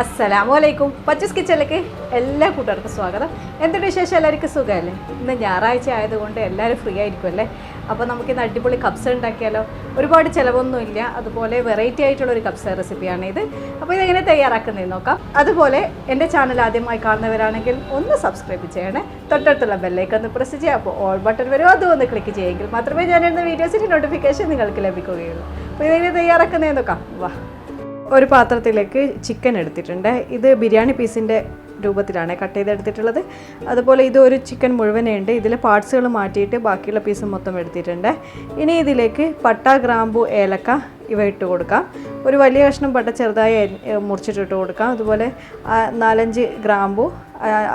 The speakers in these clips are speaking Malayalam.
അസ്സലാമു അലൈക്കും പച്ചസ് കിച്ചണിലേക്ക് എല്ലാ കൂട്ടുകാർക്കും സ്വാഗതം. എന്തുണ്ട് വിശേഷം? എല്ലാവർക്കും സുഖമല്ലേ? ഇന്ന് ഞായറാഴ്ച ആയതുകൊണ്ട് എല്ലാവരും ഫ്രീ ആയിരിക്കും അല്ലേ അപ്പോൾ നമുക്ക് ഇന്ന് അടിപൊളി കപ്സ ഉണ്ടാക്കിയാലോ? ഒരുപാട് ചിലവൊന്നുമില്ല. അതുപോലെ വെറൈറ്റി ആയിട്ടുള്ള ഒരു കപ്സ റെസിപ്പിയാണ് ഇത്. അപ്പോൾ ഇതെങ്ങനെ തയ്യാറാക്കുന്നതെന്ന് നോക്കാം. അതുപോലെ എന്റെ ചാനൽ ആദ്യമായി കാണുന്നവരാണെങ്കിൽ ഒന്ന് സബ്സ്ക്രൈബ് ചെയ്യണേ. തൊട്ടടുത്തുള്ള ബെല്ലൈക്കൺ ഒന്ന് പ്രസ് ചെയ്യുക. അപ്പോൾ ഓൾ ബട്ടൺ വരും അതും ഒന്ന് ക്ലിക്ക് ചെയ്യുമെങ്കിൽ മാത്രമേ ഞാൻ എഴുതുന്ന വീഡിയോസിന്റെ നോട്ടിഫിക്കേഷൻ നിങ്ങൾക്ക് ലഭിക്കുകയുള്ളൂ. അപ്പോൾ ഇതെങ്ങനെ തയ്യാറാക്കുന്നതെന്ന് നോക്കാം. വാ. ഒരു പാത്രത്തിലേക്ക് ചിക്കൻ എടുത്തിട്ടുണ്ട്. ഇത് ബിരിയാണി പീസിന്റെ രൂപത്തിലാണ് കട്ട് ചെയ്തെടുത്തിട്ടുള്ളത്. അതുപോലെ ഇത് ഒരു ചിക്കൻ മുഴുവനുണ്ട് ഇതിലെ പാർട്സുകൾ മാറ്റിയിട്ട് ബാക്കിയുള്ള പീസ് മൊത്തം എടുത്തിട്ടുണ്ട്. ഇനി ഇതിലേക്ക് പട്ട ഗ്രാമ്പു ഏലക്ക ഇവ ഇട്ട് കൊടുക്കാം. ഒരു വലിയ കഷ്ണം പട്ട ചെറുതായി മുറിച്ചിട്ടിട്ട് കൊടുക്കാം. അതുപോലെ നാലഞ്ച് ഗ്രാമ്പു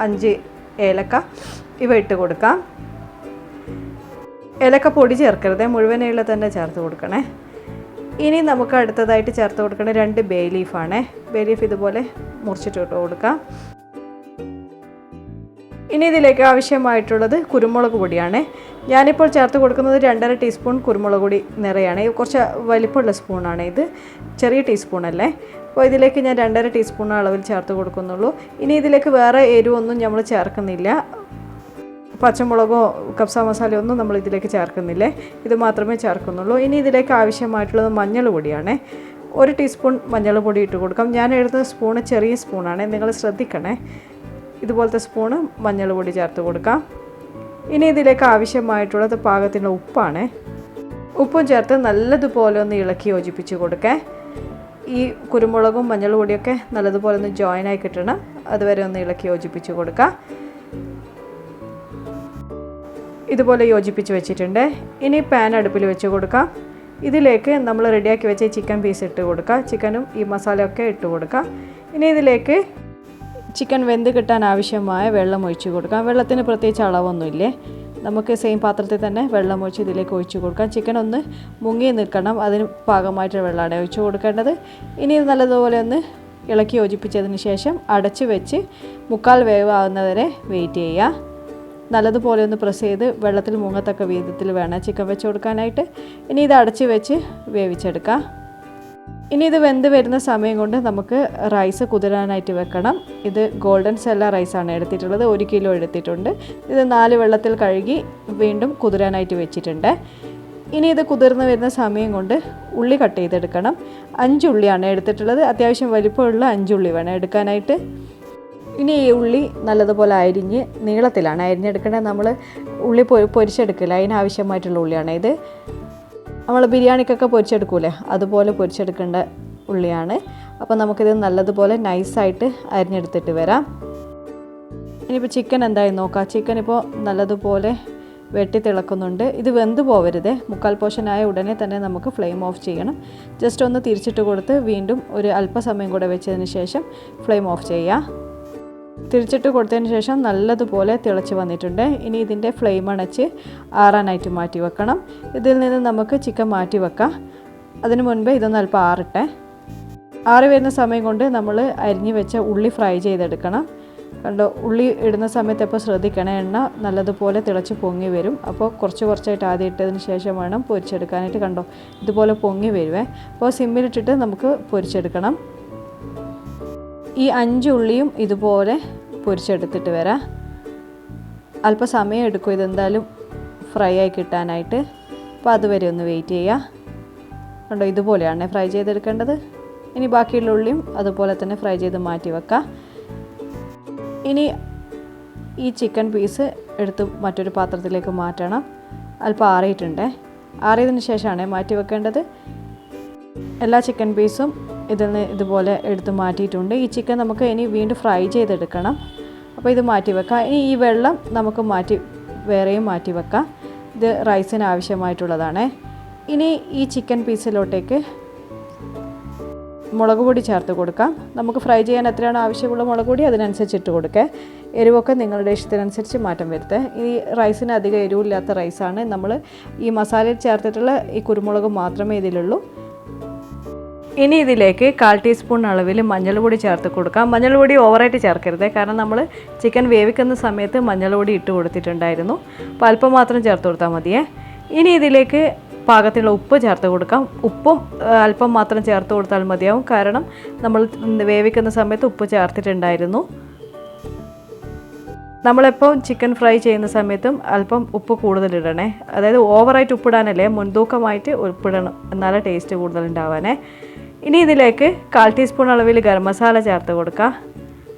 അഞ്ച് ഏലക്ക ഇവ ഇട്ട് കൊടുക്കാം. ഏലക്ക പൊടി ചേർക്കരുത്. മുഴുവനുള്ള തന്നെ ചേർത്ത് കൊടുക്കണേ. ഇനി നമുക്ക് അടുത്തതായിട്ട് ചേർത്ത് കൊടുക്കേണ്ട രണ്ട് ബേ ലീഫാണ്. ബേ ലീഫ് ഇതുപോലെ മുറിച്ചിട്ട് കൊടുക്കാം. ഇനി ഇതിലേക്ക് ആവശ്യമായിട്ടുള്ളത് കുരുമുളക് പൊടിയാണ്. ഞാനിപ്പോൾ ചേർത്ത് കൊടുക്കുന്നത് രണ്ടര ടീസ്പൂൺ കുരുമുളക് പൊടി നിറയാണ്. കുറച്ച് വലിപ്പമുള്ള സ്പൂണാണ് ഇത്. ചെറിയ ടീസ്പൂണല്ലേ. അപ്പോൾ ഇതിലേക്ക് ഞാൻ രണ്ടര ടീസ്പൂൺ അളവിൽ ചേർത്ത് കൊടുക്കുന്നുള്ളൂ. ഇനി ഇതിലേക്ക് വേറെ എരിവൊന്നും നമ്മൾ ചേർക്കുന്നില്ല. പച്ചമുളകോ കപ്സ മസാലയോ ഒന്നും നമ്മൾ ഇതിലേക്ക് ചേർക്കുന്നില്ലേ? ഇത് മാത്രമേ ചേർക്കുന്നുള്ളൂ. ഇനി ഇതിലേക്ക് ആവശ്യമായിട്ടുള്ളത് മഞ്ഞൾ പൊടിയാണ്. ഒരു ടീസ്പൂൺ മഞ്ഞൾ പൊടി ഇട്ട് കൊടുക്കാം. ഞാൻ എഴുതുന്ന സ്പൂണ് ചെറിയ സ്പൂണാണ്. നിങ്ങൾ ശ്രദ്ധിക്കണേ. ഇതുപോലത്തെ സ്പൂണ് മഞ്ഞൾ പൊടി ചേർത്ത് കൊടുക്കാം. ഇനി ഇതിലേക്ക് ആവശ്യമായിട്ടുള്ളത് പാകത്തിന്റെ ഉപ്പാണ്. ഉപ്പും ചേർത്ത് നല്ലതുപോലെ ഒന്ന് ഇളക്കി യോജിപ്പിച്ച് കൊടുക്കേ. ഈ കുരുമുളകും മഞ്ഞൾ പൊടിയൊക്കെ നല്ലതുപോലെ ഒന്ന് ജോയിൻ ആയി കിട്ടണം. അതുവരെ ഒന്ന് ഇളക്കി യോജിപ്പിച്ച് കൊടുക്കാം. ഇതുപോലെ യോജിപ്പിച്ച് വെച്ചിട്ടുണ്ട്. ഇനി പാൻ അടുപ്പിൽ വെച്ച് കൊടുക്കാം. ഇതിലേക്ക് നമ്മൾ റെഡിയാക്കി വെച്ച ചിക്കൻ പീസ് ഇട്ട് കൊടുക്കുക ചിക്കനും ഈ മസാലയൊക്കെ ഇട്ട് കൊടുക്കാം. ഇനി ഇതിലേക്ക് ചിക്കൻ വെന്ത് കിട്ടാൻ ആവശ്യമായ വെള്ളം ഒഴിച്ച് കൊടുക്കാം. വെള്ളത്തിന് പ്രത്യേകിച്ച് അളവൊന്നുമില്ലേ. നമുക്ക് സെയിം പാത്രത്തിൽ തന്നെ വെള്ളം ഒഴിച്ച് ഇതിലേക്ക് ഒഴിച്ച് കൊടുക്കാം. ചിക്കൻ ഒന്ന് മുങ്ങി നിൽക്കണം. അതിന് പാകമായിട്ട് വെള്ളമാണ് ഒഴിച്ച് കൊടുക്കേണ്ടത്. ഇനി നല്ലതുപോലെ ഒന്ന് ഇളക്കി യോജിപ്പിച്ചതിന് ശേഷം അടച്ച് വെച്ച് മുക്കാൽ വേവ് വെയിറ്റ് ചെയ്യുക. നല്ലതുപോലെ ഒന്ന് പ്രസ് ചെയ്ത് വെള്ളത്തിൽ മുങ്ങത്തക്ക വിധത്തിൽ വേണം. ചിക്കൻ വെച്ച് കൊടുക്കാനായിട്ട്. ഇനി ഇത് അടച്ച് വെച്ച് വേവിച്ചെടുക്കാം. ഇനി ഇത് വെന്ത് വരുന്ന സമയം കൊണ്ട് നമുക്ക് റൈസ് കുതിരാനായിട്ട് വെക്കണം. ഇത് ഗോൾഡൻ സെല്ല റൈസാണ് എടുത്തിട്ടുള്ളത്. ഒരു കിലോ എടുത്തിട്ടുണ്ട്. ഇത് നാല് വെള്ളത്തിൽ കഴുകി വീണ്ടും കുതിരാനായിട്ട് വെച്ചിട്ടുണ്ട്. ഇനി ഇത് കുതിർന്ന് വരുന്ന സമയം കൊണ്ട് ഉള്ളി കട്ട് ചെയ്തെടുക്കണം. അഞ്ചുള്ളിയാണ് എടുത്തിട്ടുള്ളത്. അത്യാവശ്യം വലിപ്പമുള്ള അഞ്ചുള്ളി വേണം എടുക്കാനായിട്ട്. ഇനി ഈ ഉള്ളി നല്ലതുപോലെ അരിഞ്ഞ് നീളത്തിലാണ് അരിഞ്ഞെടുക്കേണ്ടത്. നമ്മൾ ഉള്ളി പൊരിച്ചെടുക്കില്ല. അതിനാവശ്യമായിട്ടുള്ള ഉള്ളിയാണ് ഇത്. നമ്മൾ ബിരിയാണിക്കൊക്കെ പൊരിച്ചെടുക്കൂലേ? അതുപോലെ പൊരിച്ചെടുക്കേണ്ട ഉള്ളിയാണ്. അപ്പോൾ നമുക്കിത് നല്ലതുപോലെ നൈസായിട്ട് അരിഞ്ഞെടുത്തിട്ട് വരാം. ഇനിയിപ്പോൾ ചിക്കൻ എന്തായി നോക്കാം. ചിക്കൻ ഇപ്പോൾ നല്ലതുപോലെ വെട്ടി തിളക്കുന്നുണ്ട്. ഇത് വെന്ത് പോവരുത്. മുക്കാൽ പോഷനായ ഉടനെ തന്നെ നമുക്ക് ഫ്ലെയിം ഓഫ് ചെയ്യണം. ജസ്റ്റ് ഒന്ന് തിരിച്ചിട്ട് കൊടുത്ത് വീണ്ടും ഒരു അല്പസമയം കൂടെ വെച്ചതിന് ശേഷം ഫ്ലെയിം ഓഫ് ചെയ്യുക തിരിച്ചിട്ട് കൊടുത്തതിന് ശേഷം നല്ലതുപോലെ തിളച്ച് വന്നിട്ടുണ്ട്. ഇനി ഇതിന്റെ ഫ്ലെയിം അണച്ച് ആറാനായിട്ട് മാറ്റി വെക്കണം. ഇതിൽ നിന്ന് നമുക്ക് ചിക്കൻ മാറ്റി വെക്കാം. അതിനു മുൻപ് ഇതൊന്ന് അല്പം ആറട്ടെ. ആറി വരുന്ന സമയം കൊണ്ട് നമ്മൾ അരിഞ്ഞ് വെച്ച ഉള്ളി ഫ്രൈ ചെയ്തെടുക്കണം. കണ്ടോ ഉള്ളി ഇടുന്ന സമയത്ത് എപ്പോൾ ശ്രദ്ധിക്കണം എണ്ണ നല്ലതുപോലെ തിളച്ച് പൊങ്ങി വരും. അപ്പോൾ കുറച്ച് കുറച്ചായിട്ട് ആദ്യം ഇട്ടതിന് ശേഷം വേണം പൊരിച്ചെടുക്കാനായിട്ട്. കണ്ടോ ഇതുപോലെ പൊങ്ങി വരുവേ. അപ്പോൾ സിമ്മിലിട്ടിട്ട് നമുക്ക് പൊരിച്ചെടുക്കണം. ഈ അഞ്ച് ഉള്ളിയും ഇതുപോലെ പൊരിച്ചെടുത്തിട്ട് വരാം. അല്പസമയം എടുക്കും ഇതെന്തായാലും ഫ്രൈ ആയി കിട്ടാനായിട്ട്. അപ്പോൾ അതുവരെ ഒന്ന് വെയിറ്റ് ചെയ്യുക കണ്ടോ ഇതുപോലെയാണ് ഫ്രൈ ചെയ്തെടുക്കേണ്ടത്. ഇനി ബാക്കിയുള്ള ഉള്ളിയും അതുപോലെ തന്നെ ഫ്രൈ ചെയ്ത് മാറ്റി വെക്കാം. ഇനി ഈ ചിക്കൻ പീസ് എടുത്ത് മറ്റൊരു പാത്രത്തിലേക്ക് മാറ്റണം. അല്പം ആറിയിട്ടുണ്ട്. ആറിയതിന് ശേഷമാണ് മാറ്റി വെക്കേണ്ടത്. എല്ലാ ചിക്കൻ പീസും ഇതിൽ നിന്ന് ഇതുപോലെ എടുത്ത് മാറ്റിയിട്ടുണ്ട്. ഈ ചിക്കൻ നമുക്ക് ഇനി വീണ്ടും ഫ്രൈ ചെയ്തെടുക്കണം. അപ്പോൾ ഇത് മാറ്റി വെക്കാം. ഇനി ഈ വെള്ളം നമുക്ക് മാറ്റി വേറെയും മാറ്റി വെക്കാം. ഇത് റൈസിന് ആവശ്യമായിട്ടുള്ളതാണ്. ഇനി ഈ ചിക്കൻ പീസിലോട്ടേക്ക് മുളക് പൊടി ചേർത്ത് കൊടുക്കാം. നമുക്ക് ഫ്രൈ ചെയ്യാൻ എത്രയാണ് ആവശ്യമുള്ള മുളക് പൊടി അതിനനുസരിച്ച് ഇട്ട് കൊടുക്കുക എരിവൊക്കെ നിങ്ങളുടെ ഇഷ്ടത്തിനനുസരിച്ച് മാറ്റം വരുത്തുക ഈ റൈസിന് അധികം എരിവില്ലാത്ത റൈസാണ്. നമ്മൾ ഈ മസാലയിൽ ചേർത്തിട്ടുള്ള ഈ കുരുമുളക് മാത്രമേ ഇതിലുള്ളൂ. ഇനി ഇതിലേക്ക് കാൽ ടീസ്പൂൺ അളവിൽ മഞ്ഞൾപൊടി ചേർത്ത് കൊടുക്കാം. മഞ്ഞൾപൊടി ഓവറായിട്ട് ചേർക്കരുത്. കാരണം നമ്മൾ ചിക്കൻ വേവിക്കുന്ന സമയത്ത് മഞ്ഞൾപൊടി ഇട്ട് കൊടുത്തിട്ടുണ്ടായിരുന്നു. അപ്പോൾ അല്പം മാത്രം ചേർത്ത് കൊടുത്താൽ മതിയേ. ഇനി ഇതിലേക്ക് പാകത്തിനുള്ള ഉപ്പ് ചേർത്ത് കൊടുക്കാം. ഉപ്പും അല്പം മാത്രം ചേർത്ത് കൊടുത്താൽ മതിയാവും. കാരണം നമ്മൾ വേവിക്കുന്ന സമയത്ത് ഉപ്പ് ചേർത്തിട്ടുണ്ടായിരുന്നു. നമ്മളെപ്പോൾ ചിക്കൻ ഫ്രൈ ചെയ്യുന്ന സമയത്തും അല്പം ഉപ്പ് കൂടുതലിടണേ അതായത് ഓവറായിട്ട് ഉപ്പിടാനല്ലേ മുൻതൂക്കമായിട്ട് ഉപ്പിടണം എന്നാലേ ടേസ്റ്റ് കൂടുതലുണ്ടാവാനേ ഇനി ഇതിലേക്ക് കാൽ ടീസ്പൂൺ അളവിൽ ഗരം മസാല ചേർത്ത് കൊടുക്കുക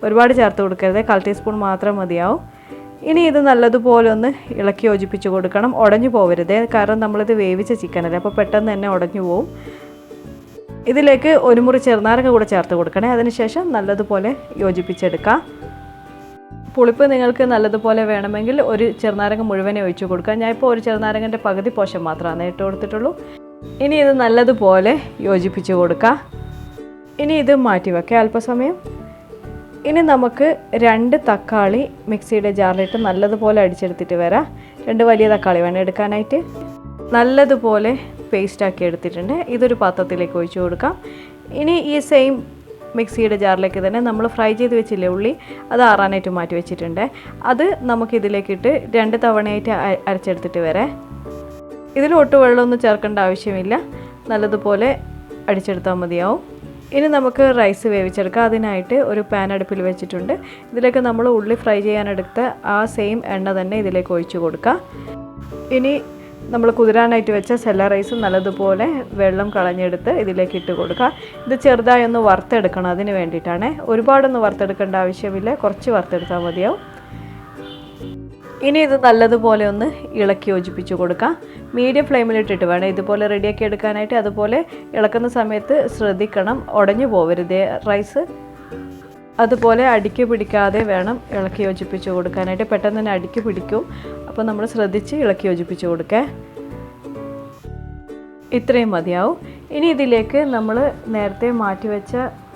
ഒരുപാട് ചേർത്ത് കൊടുക്കരുത്. കാൽ ടീസ്പൂൺ മാത്രം മതിയാവും. ഇനി ഇത് നല്ലതുപോലെ ഒന്ന് ഇളക്കി യോജിപ്പിച്ച് കൊടുക്കണം. ഉടഞ്ഞു പോകരുത് കാരണം നമ്മളിത് വേവിച്ച ചിക്കനല്ലേ. അപ്പോൾ പെട്ടെന്ന് തന്നെ ഉടഞ്ഞു പോവും. ഇതിലേക്ക് ഒരു മുറി ചെറുനാരങ്ങ കൂടെ ചേർത്ത് കൊടുക്കണേ. അതിനുശേഷം നല്ലതുപോലെ യോജിപ്പിച്ചെടുക്കാം. പുളിപ്പ് നിങ്ങൾക്ക് നല്ലതുപോലെ വേണമെങ്കിൽ ഒരു ചെറുനാരങ്ങ മുഴുവനെ ഒഴിച്ചു കൊടുക്കുക ഞാൻ ഇപ്പോൾ ഒരു ചെറുനാരങ്ങന്റെ പകുതി പോഷം മാത്രമാണ് ഇട്ട് കൊടുത്തിട്ടുള്ളൂ. ഇനി ഇത് നല്ലതുപോലെ യോജിപ്പിച്ച് കൊടുക്കുക ഇനി ഇത് മാറ്റി വയ്ക്കുക അല്പസമയം. ഇനി നമുക്ക് രണ്ട് തക്കാളി മിക്സിയുടെ ജാറിലിട്ട് നല്ലതുപോലെ അടിച്ചെടുത്തിട്ട് വരാം. രണ്ട് വലിയ തക്കാളി വേണം എടുക്കാനായിട്ട്. നല്ലതുപോലെ പേസ്റ്റാക്കി എടുത്തിട്ടുണ്ട്. ഇതൊരു പാത്രത്തിലേക്ക് ഒഴിച്ചു കൊടുക്കാം. ഇനി ഈ സെയിം മിക്സിയുടെ ജാറിലേക്ക് തന്നെ നമ്മൾ ഫ്രൈ ചെയ്ത് വെച്ചില്ലേ ഉള്ളി അത് ആറാനായിട്ട് മാറ്റി വെച്ചിട്ടുണ്ട്. അത് നമുക്കിതിലേക്കിട്ട് രണ്ട് തവണയായിട്ട് അരച്ചെടുത്തിട്ട് വരെ. ഇതിൽ ഒട്ട് വെള്ളമൊന്നും ചേർക്കേണ്ട ആവശ്യമില്ല. നല്ലതുപോലെ അടിച്ചെടുത്താൽ മതിയാവും. ഇനി നമുക്ക് റൈസ് വേവിച്ചെടുക്കാം. അതിനായിട്ട് ഒരു പാൻ അടുപ്പിൽ വെച്ചിട്ടുണ്ട്. ഇതിലേക്ക് നമ്മൾ ഉള്ളി ഫ്രൈ ചെയ്യാനെടുത്ത ആ സെയിം എണ്ണ തന്നെ ഇതിലേക്ക് ഒഴിച്ചു കൊടുക്കാം. ഇനി നമ്മൾ കുതിരാനായിട്ട് വെച്ച സെല്ല റൈസ് നല്ലതുപോലെ വെള്ളം കളഞ്ഞെടുത്ത് ഇതിലേക്ക് ഇട്ട് കൊടുക്കുക. ഇത് ചെറുതായി ഒന്ന് വറുത്തെടുക്കണം അതിന് വേണ്ടിയിട്ടാണ്. ഒരുപാടൊന്നും വറുത്തെടുക്കേണ്ട ആവശ്യമില്ല. കുറച്ച് വറുത്തെടുത്താൽ മതിയാവും. ഇനി ഇത് നല്ലതുപോലെ ഒന്ന് ഇളക്കി യോജിപ്പിച്ച് കൊടുക്കാം. മീഡിയം ഫ്ലെയിമിലിട്ടിട്ട് വേണം. ഇതുപോലെ റെഡിയാക്കി എടുക്കാനായിട്ട്. അതുപോലെ ഇളക്കുന്ന സമയത്ത് ശ്രദ്ധിക്കണം. ഉടഞ്ഞു പോവരുത്. റൈസ് അതുപോലെ അടുക്കി പിടിക്കാതെ വേണം ഇളക്കി യോജിപ്പിച്ച് കൊടുക്കാനായിട്ട്. പെട്ടെന്ന് തന്നെ അടുക്കി പിടിക്കും. അപ്പോൾ നമ്മൾ ശ്രദ്ധിച്ച് ഇളക്കി യോജിപ്പിച്ച് കൊടുക്കേ. ഇത്രയും മതിയാവും. ഇനി ഇതിലേക്ക് നമ്മൾ നേരത്തെ മാറ്റി വെച്ച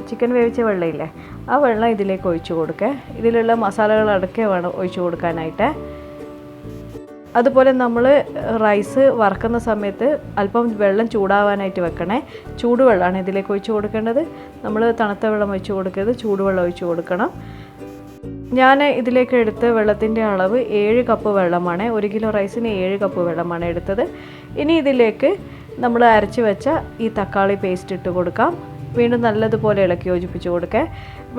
ചിക്കൻ വേവിച്ച വെള്ളമില്ലേ ആ വെള്ളം ഇതിലേക്ക് ഒഴിച്ചു കൊടുക്കുക ഇതിലുള്ള മസാലകൾ അടക്കെ വേണം ഒഴിച്ചു കൊടുക്കാനായിട്ട്. അതുപോലെ നമ്മൾ റൈസ് വറക്കുന്ന സമയത്ത് അല്പം വെള്ളം ചൂടാവാനായിട്ട് വെക്കണേ. ചൂടുവെള്ളമാണ് ഇതിലേക്ക് ഒഴിച്ചു കൊടുക്കേണ്ടത്. നമ്മൾ തണുത്ത വെള്ളം ഒഴിച്ചു കൊടുക്കരുത്. ചൂടുവെള്ളം ഒഴിച്ചു കൊടുക്കണം. ഞാൻ ഇതിലേക്ക് എടുത്ത വെള്ളത്തിന്റെ അളവ് ഏഴ് കപ്പ് വെള്ളമാണ്. ഒരു കിലോ റൈസിന് ഏഴ് കപ്പ് വെള്ളമാണ് എടുത്തത്. ഇനി ഇതിലേക്ക് നമ്മൾ അരച്ച് വെച്ച ഈ തക്കാളി പേസ്റ്റ് ഇട്ട് കൊടുക്കാം. വീണ്ടും നല്ലതുപോലെ ഇളക്കി യോജിപ്പിച്ച് കൊടുക്കുക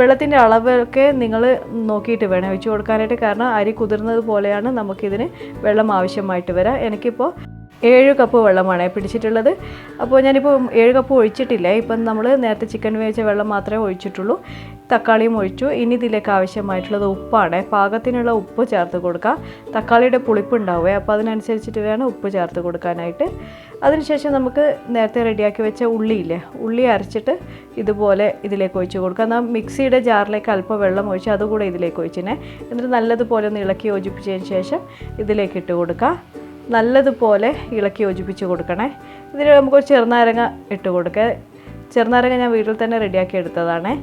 വെള്ളത്തിന്റെ അളവൊക്കെ നിങ്ങൾ നോക്കിയിട്ട് വേണം ഒഴിച്ചു കൊടുക്കാനായിട്ട്. കാരണം അരി കുതിർന്നത് പോലെയാണ് നമുക്കിതിന് വെള്ളം ആവശ്യമായിട്ട് വരാം. എനിക്കിപ്പോൾ ഏഴ് കപ്പ് വെള്ളമാണ് പിടിച്ചിട്ടുള്ളത്. അപ്പോൾ ഞാനിപ്പോൾ ഏഴ് കപ്പ് ഒഴിച്ചിട്ടില്ല. ഇപ്പം നമ്മൾ നേരത്തെ ചിക്കൻ വേവിച്ച വെള്ളം മാത്രമേ ഒഴിച്ചിട്ടുള്ളൂ. തക്കാളിയും ഒഴിച്ചു. ഇനി ഇതിലേക്ക് ആവശ്യമായിട്ടുള്ളത് ഉപ്പാണ്. പാകത്തിനുള്ള ഉപ്പ് ചേർത്ത് കൊടുക്കുക തക്കാളിയുടെ പുളിപ്പ് ഉണ്ടാവുക അപ്പോൾ അതിനനുസരിച്ചിട്ട് വേണം ഉപ്പ് ചേർത്ത് കൊടുക്കാനായിട്ട്. അതിനുശേഷം നമുക്ക് നേരത്തെ റെഡിയാക്കി വെച്ച ഉള്ളിയില്ലേ ഉള്ളി അരച്ചിട്ട് ഇതുപോലെ ഇതിലേക്ക് ഒഴിച്ച് കൊടുക്കുക. എന്നാൽ മിക്സിയുടെ ജാറിലേക്ക് അല്പം വെള്ളം ഒഴിച്ച് അതുകൂടെ ഇതിലേക്ക് ഒഴിച്ചിനെ. എന്നിട്ട് നല്ലതുപോലെ ഒന്ന് ഇളക്കി യോജിപ്പിച്ചതിന് ശേഷം ഇതിലേക്ക് ഇട്ട് കൊടുക്കുക. നല്ലതുപോലെ ഇളക്കി യോജിപ്പിച്ച് കൊടുക്കണേ. ഇതിൽ നമുക്ക് ചെറുനാരങ്ങ ഇട്ട് കൊടുക്കുക. ചെറുനാരങ്ങ ഞാൻ വീട്ടിൽ തന്നെ റെഡിയാക്കി എടുത്തതാണേ.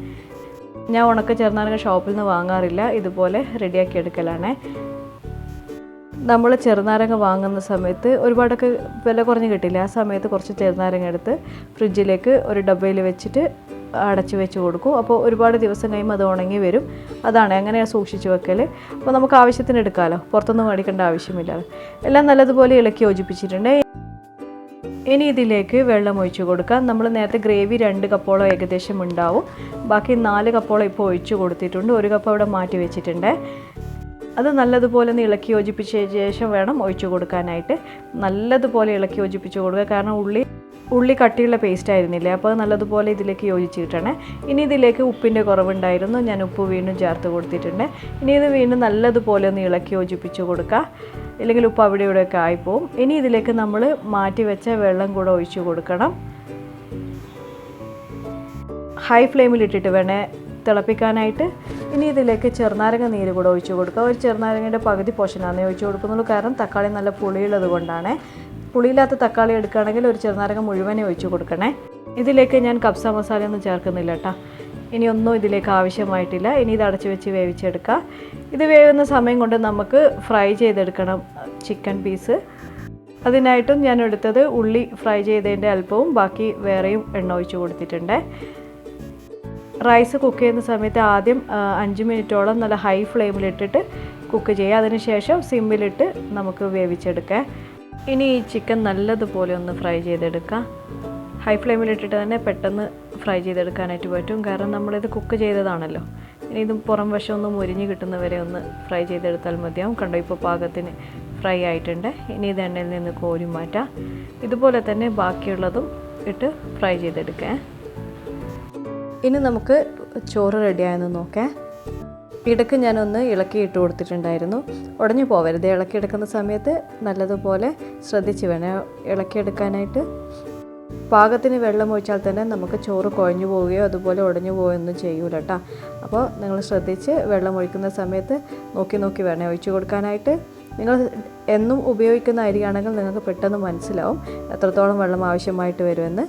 ഞാൻ ഉണക്ക ചെറുനാരങ്ങ ഷോപ്പിൽ നിന്ന് വാങ്ങാറില്ല. ഇതുപോലെ റെഡിയാക്കി എടുക്കലാണ്. നമ്മൾ ചെറുനാരങ്ങ വാങ്ങുന്ന സമയത്ത് ഒരുപാടൊക്കെ വില കുറഞ്ഞ് കിട്ടില്ല ആ സമയത്ത് കുറച്ച് ചെറുനാരങ്ങ എടുത്ത് ഫ്രിഡ്ജിലേക്ക് ഒരു ഡബ്ബയിൽ വെച്ചിട്ട് അടച്ചു വെച്ച് കൊടുക്കും. അപ്പോൾ ഒരുപാട് ദിവസം കഴിയുമ്പോൾ അത് ഉണങ്ങി വരും. അതാണ് അങ്ങനെയാണ് സൂക്ഷിച്ച് വെക്കൽ അപ്പോൾ നമുക്ക് ആവശ്യത്തിന് എടുക്കാമല്ലോ പുറത്തൊന്നും മേടിക്കേണ്ട ആവശ്യമില്ല. എല്ലാം നല്ലതുപോലെ ഇളക്കി യോജിപ്പിച്ചിട്ടുണ്ട്. ഇനി ഇതിലേക്ക് വെള്ളം ഒഴിച്ചു കൊടുക്കാം. നമ്മൾ നേരത്തെ ഗ്രേവി രണ്ട് കപ്പോളം ഏകദേശം ഉണ്ടാവും. ബാക്കി നാല് കപ്പോളം ഇപ്പോൾ ഒഴിച്ചു കൊടുത്തിട്ടുണ്ട്. ഒരു കപ്പ് അവിടെ മാറ്റി വെച്ചിട്ടുണ്ട്. അത് നല്ലതുപോലെ ഒന്ന് ഇളക്കി യോജിപ്പിച്ച ശേഷം വേണം ഒഴിച്ചു കൊടുക്കാനായിട്ട്. നല്ലതുപോലെ ഇളക്കി യോജിപ്പിച്ച് കൊടുക്കുക. കാരണം ഉള്ളി ഉള്ളി കട്ടിയുള്ള പേസ്റ്റ് ആയിരുന്നില്ലേ? അപ്പോൾ നല്ലതുപോലെ ഇതിലേക്ക് യോജിച്ച് കിട്ടണേ ഇനി ഇതിലേക്ക് ഉപ്പിന്റെ കുറവുണ്ടായിരുന്നു. ഞാൻ ഉപ്പ് വീണ്ടും ചേർത്ത് കൊടുത്തിട്ടുണ്ട്. ഇനി ഇത് വീണ്ടും നല്ലതുപോലെ ഒന്ന് ഇളക്കി യോജിപ്പിച്ച് കൊടുക്കുക. ഇല്ലെങ്കിൽ ഉപ്പ് അവിടെ ഇവിടെയൊക്കെ ആയിപ്പോവും. ഇനി ഇതിലേക്ക് നമ്മൾ മാറ്റി വെച്ച വെള്ളം കൂടെ ഒഴിച്ചു കൊടുക്കണം. ഹൈ ഫ്ലെയിമിലിട്ടിട്ട് വേണേ തിളപ്പിക്കാനായിട്ട്. ഇനി ഇതിലേക്ക് ചെറുനാരങ്ങ നീര് കൂടെ ഒഴിച്ചു കൊടുക്കുക. ഒരു ചെറുനാരങ്ങയുടെ പകുതി പോഷനാണ് ഒഴിച്ചു കൊടുക്കുന്നുള്ളൂ. കാരണം തക്കാളി നല്ല പുളിയുള്ളത് കൊണ്ടാണ്. പുളിയില്ലാത്ത തക്കാളി എടുക്കുകയാണെങ്കിൽ ഒരു ചെറുനാരങ്ങ മുഴുവനെ ഒഴിച്ചു കൊടുക്കണേ. ഇതിലേക്ക് ഞാൻ കബ്സ മസാലയൊന്നും ചേർക്കുന്നില്ല കേട്ടോ. ഇനി ഒന്നും ഇതിലേക്ക് ആവശ്യമായിട്ടില്ല. ഇനി ഇത് അടച്ചു വെച്ച് വേവിച്ചെടുക്കുക. ഇത് വേവുന്ന സമയം കൊണ്ട് നമുക്ക് ഫ്രൈ ചെയ്തെടുക്കണം ചിക്കൻ പീസ്. അതിനായിട്ടും ഞാൻ എടുത്തത് ഉള്ളി ഫ്രൈ ചെയ്തതിന്റെ അല്പവും ബാക്കി വേറെയും എണ്ണ ഒഴിച്ച് കൊടുത്തിട്ടുണ്ട്. റൈസ് കുക്ക് ചെയ്യുന്ന സമയത്ത് ആദ്യം അഞ്ച് മിനിറ്റോളം നല്ല ഹൈ ഫ്ലെയിമിലിട്ടിട്ട് കുക്ക് ചെയ്യുക. അതിനുശേഷം സിമ്മിലിട്ട് നമുക്ക് വേവിച്ചെടുക്കാം ഇനി ഈ ചിക്കൻ നല്ലതുപോലെ ഒന്ന് ഫ്രൈ ചെയ്തെടുക്കാം ഹൈ ഫ്ലെയിമിലിട്ടിട്ട് തന്നെ പെട്ടെന്ന് ഫ്രൈ ചെയ്തെടുക്കാനായിട്ട് പറ്റും. കാരണം നമ്മളിത് കുക്ക് ചെയ്തതാണല്ലോ. ഇനി ഇതും പുറം വശം ഒന്ന് മുരിഞ്ഞ് കിട്ടുന്നവരെ ഒന്ന് ഫ്രൈ ചെയ്തെടുത്താൽ മതിയാവും. കണ്ടോ ഇപ്പോൾ പാകത്തിന് ഫ്രൈ ആയിട്ടുണ്ട്. ഇനി ഇത് എണ്ണയിൽ നിന്ന് കോരി മാറ്റാം. ഇതുപോലെ തന്നെ ബാക്കിയുള്ളതും ഇട്ട് ഫ്രൈ ചെയ്തെടുക്കാം ഇനി നമുക്ക് ചോറ് റെഡിയായെന്ന് നോക്കാം. ഇടയ്ക്ക് ഞാനൊന്ന് ഇളക്കി ഇട്ട് കൊടുത്തിട്ടുണ്ടായിരുന്നു. ഉടഞ്ഞു പോവരുത്. ഇളക്കി എടുക്കുന്ന സമയത്ത് നല്ലതുപോലെ ശ്രദ്ധിച്ച് വേണം ഇളക്കിയെടുക്കാനായിട്ട് പാകത്തിന് വെള്ളം ഒഴിച്ചാൽ തന്നെ നമുക്ക് ചോറ് കുഴഞ്ഞു പോവുകയോ അതുപോലെ ഉടഞ്ഞു പോവുകയോ ഒന്നും ചെയ്യൂല കേട്ടോ അപ്പോൾ നിങ്ങൾ ശ്രദ്ധിച്ച് വെള്ളം ഒഴിക്കുന്ന സമയത്ത് നോക്കി നോക്കി വേണേ ഒഴിച്ചു കൊടുക്കാനായിട്ട്. നിങ്ങൾ എന്നും ഉപയോഗിക്കുന്ന അരിയാണെങ്കിൽ നിങ്ങൾക്ക് പെട്ടെന്ന് മനസ്സിലാവും എത്രത്തോളം വെള്ളം ആവശ്യമായിട്ട് വരുമെന്ന്.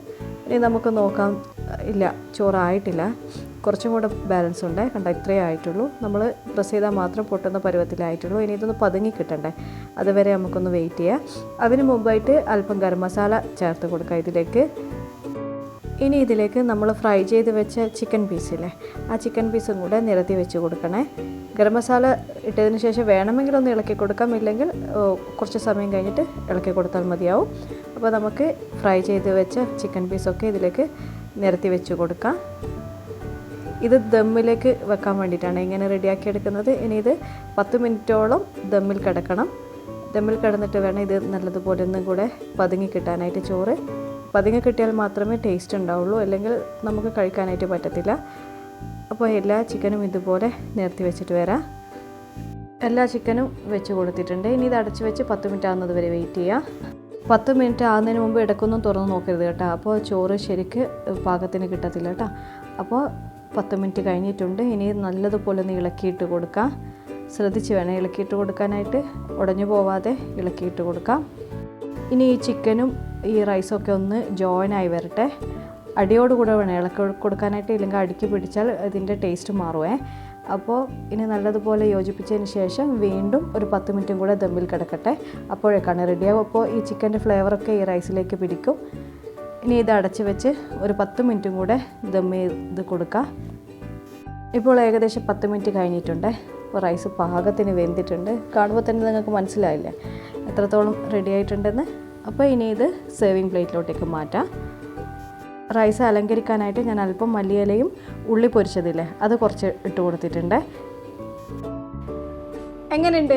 ഇനി നമുക്ക് നോക്കാം. ഇല്ല ചോറായിട്ടില്ല. കുറച്ചും കൂടെ ബാലൻസ് ഉണ്ട്. കണ്ട ഇത്രയേ ആയിട്ടുള്ളൂ. നമ്മൾ പ്രസ് ചെയ്താൽ മാത്രം പൊട്ടുന്ന പരുവത്തിലായിട്ടുള്ളൂ. ഇനി ഇതൊന്ന് പതുങ്ങി കിട്ടണ്ടേ? അതുവരെ നമുക്കൊന്ന് വെയിറ്റ് ചെയ്യാം. അതിന് മുമ്പായിട്ട് അല്പം ഗരം മസാല ചേർത്ത് കൊടുക്കാം ഇതിലേക്ക്. ഇനി ഇതിലേക്ക് നമ്മൾ ഫ്രൈ ചെയ്ത് വെച്ച ചിക്കൻ പീസില്ലേ ആ ചിക്കൻ പീസും കൂടെ നിരത്തി വെച്ച് കൊടുക്കണേ. ഗരം മസാല ഇട്ടതിന് ശേഷം വേണമെങ്കിൽ ഒന്ന് ഇളക്കി കൊടുക്കാം. ഇല്ലെങ്കിൽ കുറച്ച് സമയം കഴിഞ്ഞിട്ട് ഇളക്കി കൊടുത്താൽ മതിയാവും. അപ്പോൾ നമുക്ക് ഫ്രൈ ചെയ്ത് വെച്ച ചിക്കൻ പീസൊക്കെ ഇതിലേക്ക് നിരത്തി വെച്ച് കൊടുക്കാം. ഇത് ദമ്മിലേക്ക് വെക്കാൻ വേണ്ടിയിട്ടാണ് ഇങ്ങനെ റെഡിയാക്കി എടുക്കുന്നത്. ഇനി ഇത് പത്ത് മിനിറ്റോളം ദമ്മിൽ കിടക്കണം. ദമ്മിൽ കിടന്നിട്ട് വേണം ഇത് നല്ലതുപോലെ ഒന്നും കൂടെ പതുങ്ങി കിട്ടാനായിട്ട് ചോറ്. പതുങ്ങി കിട്ടിയാൽ മാത്രമേ ടേസ്റ്റ് ഉണ്ടാവുള്ളൂ. അല്ലെങ്കിൽ നമുക്ക് കഴിക്കാനായിട്ട് പറ്റത്തില്ല. അപ്പോൾ എല്ലാ ചിക്കനും ഇതുപോലെ നിരത്തി വെച്ചിട്ട് വരാം. എല്ലാ ചിക്കനും വെച്ച് കൊടുത്തിട്ടുണ്ട്. ഇനി ഇത് അടച്ചു വെച്ച് പത്ത് മിനിറ്റ് ആകുന്നത് വരെ വെയിറ്റ് ചെയ്യാം. പത്ത് മിനിറ്റ് ആകുന്നതിന് മുമ്പ് ഇടക്കൊന്നും തുറന്ന് നോക്കരുത് കേട്ടോ. അപ്പോൾ ചോറ് ശരിക്ക് പാകത്തിന് കിട്ടത്തില്ല കേട്ടോ. അപ്പോൾ പത്ത് മിനിറ്റ് കഴിഞ്ഞിട്ടുണ്ട്. ഇനി നല്ലതുപോലെ ഒന്ന് ഇളക്കിയിട്ട് കൊടുക്കാം. ശ്രദ്ധിച്ച് വേണം ഇളക്കിയിട്ട് കൊടുക്കാനായിട്ട്. ഉടഞ്ഞു പോവാതെ ഇളക്കിയിട്ട് കൊടുക്കാം. ഇനി ഈ ചിക്കനും ഈ റൈസൊക്കെ ഒന്ന് ജോയിൻ ആയി വരട്ടെ. അടിയോടുകൂടെ വേണം ഇളക്കി കൊടുക്കാനായിട്ട്. ഇല്ലെങ്കിൽ അടിക്ക് പിടിച്ചാൽ ഇതിന്റെ ടേസ്റ്റ് മാറുമേ അപ്പോൾ ഇനി നല്ലതുപോലെ യോജിപ്പിച്ചതിന് ശേഷം വീണ്ടും ഒരു പത്ത് മിനിറ്റും കൂടെ ദമ്മിൽ കിടക്കട്ടെ. അപ്പോഴേക്കാണ് റെഡിയാവും അപ്പോൾ ഈ ചിക്കന്റെ ഫ്ലേവറൊക്കെ ഈ റൈസിലേക്ക് പിടിക്കും. ഇനി ഇത് അടച്ച് വെച്ച് ഒരു പത്ത് മിനിറ്റും കൂടെ ദം ചെയ്ത് കൊടുക്കാം. ഇപ്പോൾ ഏകദേശം പത്ത് മിനിറ്റ് കഴിഞ്ഞിട്ടുണ്ട്. അപ്പോൾ റൈസ് പാകത്തിന് വെന്തിട്ടുണ്ട്. കാണുമ്പോൾ തന്നെ നിങ്ങൾക്ക് മനസ്സിലായില്ലേ? എത്രത്തോളം റെഡി ആയിട്ടുണ്ടെന്ന്. അപ്പോൾ ഇനി ഇത് സേവിങ് പ്ലേറ്റിലോട്ടേക്ക് മാറ്റാം. റൈസ് അലങ്കരിക്കാനായിട്ട് ഞാൻ അല്പം മല്ലിയിലയും ഉള്ളി പൊരിച്ചതില്ലേ അത് കുറച്ച് ഇട്ട് കൊടുത്തിട്ടുണ്ട്. എങ്ങനെയുണ്ട്?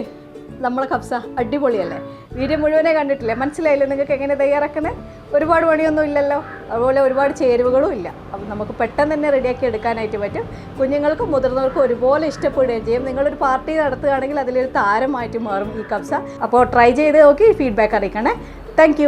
നമ്മളെ കബ്സ അടിപൊളിയല്ലേ? വീഡിയോ മുഴുവനെ കണ്ടിട്ടില്ലേ? മനസ്സിലായില്ലേ നിങ്ങൾക്ക് എങ്ങനെ തയ്യാറാക്കുന്നത് ഒരുപാട് പണിയൊന്നും ഇല്ലല്ലോ. അതുപോലെ ഒരുപാട് ചേരുവകളും ഇല്ല. അപ്പം നമുക്ക് പെട്ടെന്ന് തന്നെ റെഡിയാക്കി എടുക്കാനായിട്ട് പറ്റും. കുഞ്ഞുങ്ങൾക്കും മുതിർന്നവർക്കും ഒരുപോലെ ഇഷ്ടപ്പെടുകയും ചെയ്യും. നിങ്ങളൊരു പാർട്ടി നടത്തുകയാണെങ്കിൽ അതിലൊരു താരമായിട്ട് മാറും ഈ കബ്സ. അപ്പോൾ ട്രൈ ചെയ്ത് നോക്കി ഫീഡ്ബാക്ക് അറിയിക്കണേ. താങ്ക്